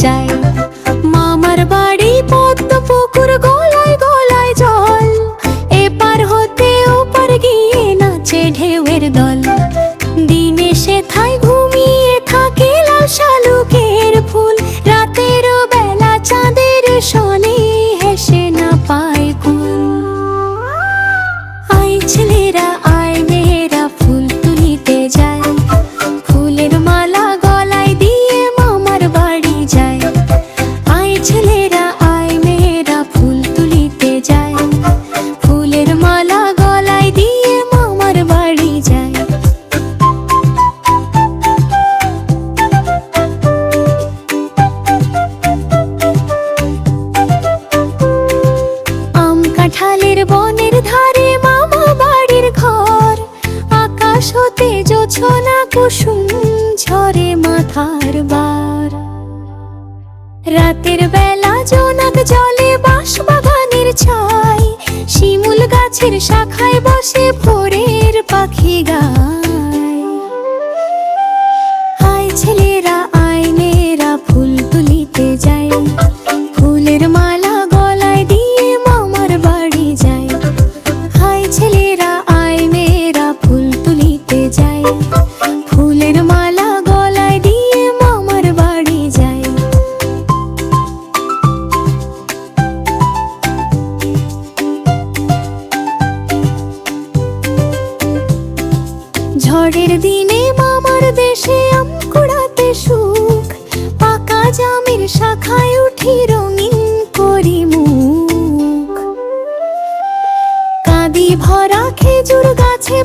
যায়। মামার বাড়ি পদ্ম পুকুর, গলায় গলায় জল। এপার হতে ওপার গিয়ে নাচে ঢেউয়ের দল। বনের ধারে মামা বাড়ির ঘর। আকাশ হতে জোছনা কুসুম ঝরে মাথার বার। রাতের বেলা জোনাক জলে বাঁশ বাগানের ছাই। শিমুল গাছের শাখায় বসে ভোরের পাখি গায়। আয় ছেলেরা ঝড়ের দিনে মামার দেশে আম কুড়াতে সুখ। পাকা জামের শাখায় উঠি রঙিন করি মুখ কাঁদি ভরা খেজুর গাছে